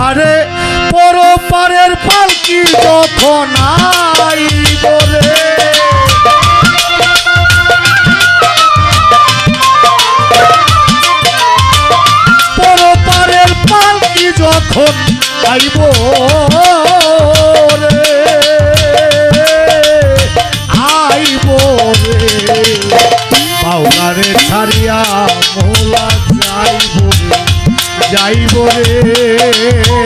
আরে পরো পারের পালকি যখন আইব রে। পর পারের পালকি যখন আইব যাইব রে।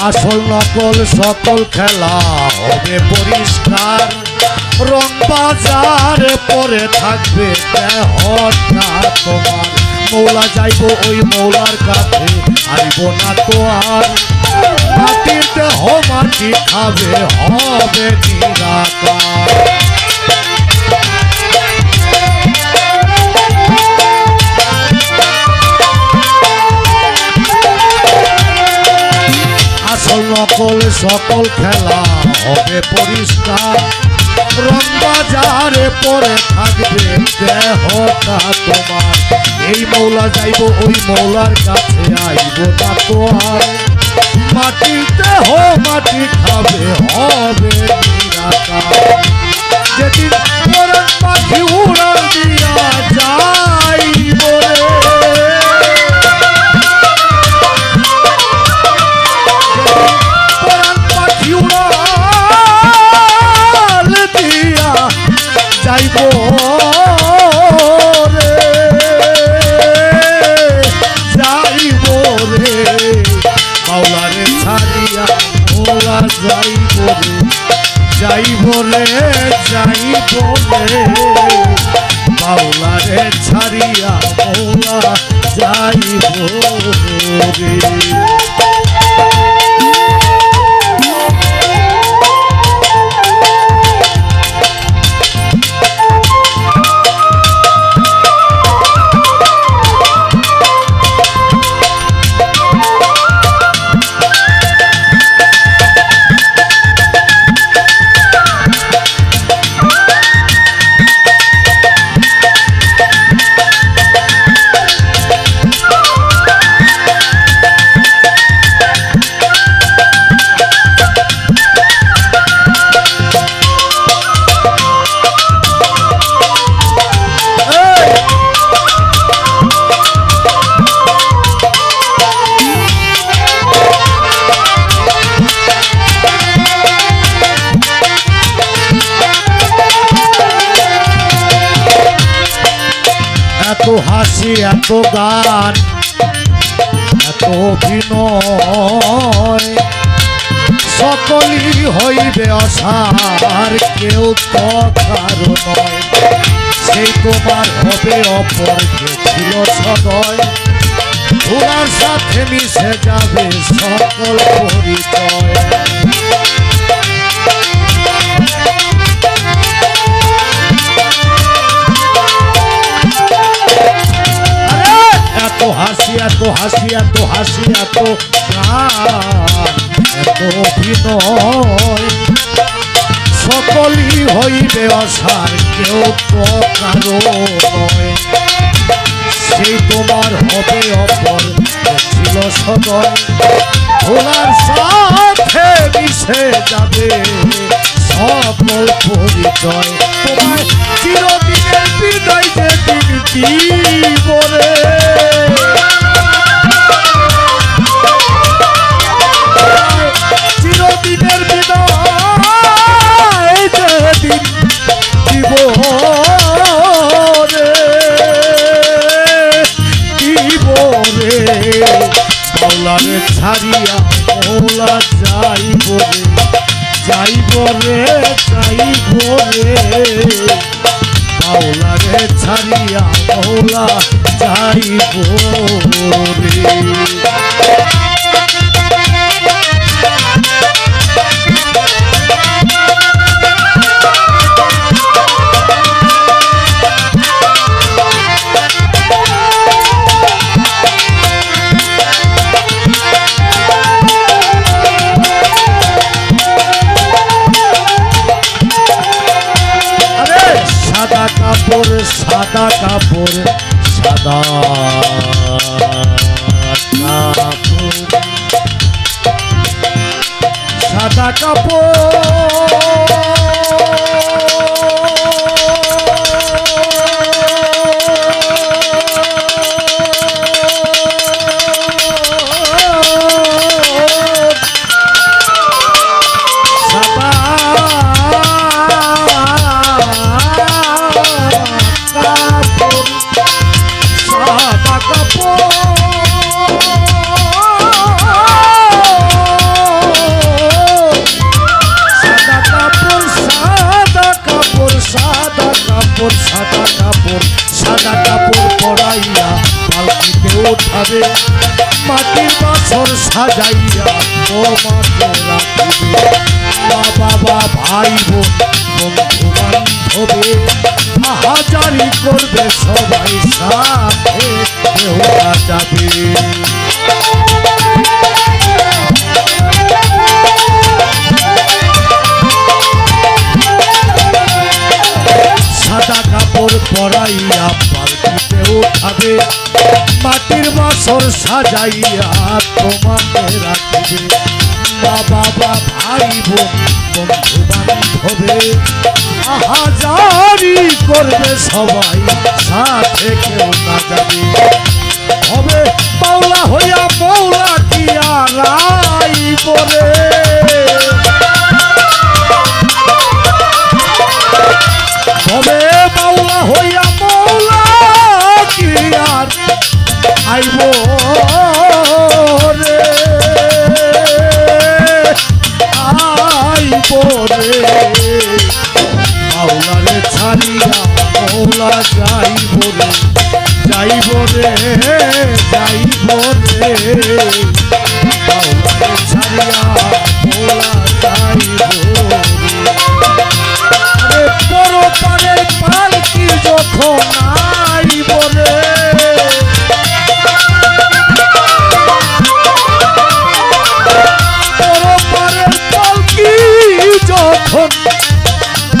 আসল নকল সকল খেলা হবে পরিষ্কার। রং বাজার পরে থাকবে তোমার। মৌলা যাইব ওই মৌলার কাছে, আইব না তো আর। হাতিতে দেহ মাটি খাবে, হবে নিরাকার। আসল নকল সকল খেলা হবে পরিষ্কার। রং বাজারে পরে থাকবে দেহটা তোমার। এই মৌলা যাইব, ওই মৌলার কাছে আইব না তো আর। মাটিতে হো, মাটি খাবে, হবে যাইব রে যাইব রে। মাওলারে ছাড়িয়া মোলা যাইব রে যাইব ছাড়িয়া যাইব রে। হাসি এত গান, এত অভিনয়। সকলই হইবে অসার, কেউ তো কারও নয়। সেই তোমার হবে অপর ছিল সদয়। তোমার সাথে মিশে যাবে সকল পরিচয়। এত হাসি এত হাসি, এত এত অভিনয়। সকলই হইবে অসার, কেউ তো কারও সেই তোমার হবে অপর ছিল সদয়। ভোলার সাথে মিশে যাবে সকল পরিচয়। মৌলারে ছাড়িয়া মৌলা যাইব রে যাইব রে যাইব রে মাওলারে ছাড়িয়া মৌলা যাইব রে সাদা কাপড় সাদা কাপড় সাদা ওঠাবে মাটির বাছর সাজাইয়া তোমাকে রাখিবে। বাবা ভাই, বোন, বন্ধু করবে সবাই সাথে যাবে সাদা কাপড় পরাইয়া উঠাবে। মাটির বাসর সাজাইয়া তোমাকে রাখবে। বাবা বা ভাই, বোন, বন্ধু বান্ধবে করবে সবাই, সাথে কেউ না যাবে। হবে পাওলা হইয়া মৌলা কি আইব রে মাওলারে ছাড়িয়া মৌলা যাইব রে যাইব রে যাইব রে মাওলারে ছাড়িয়া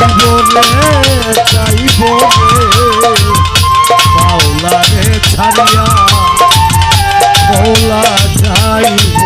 বলে চাইব পাওলারে ছাড়িয়া পাওলা যাইব।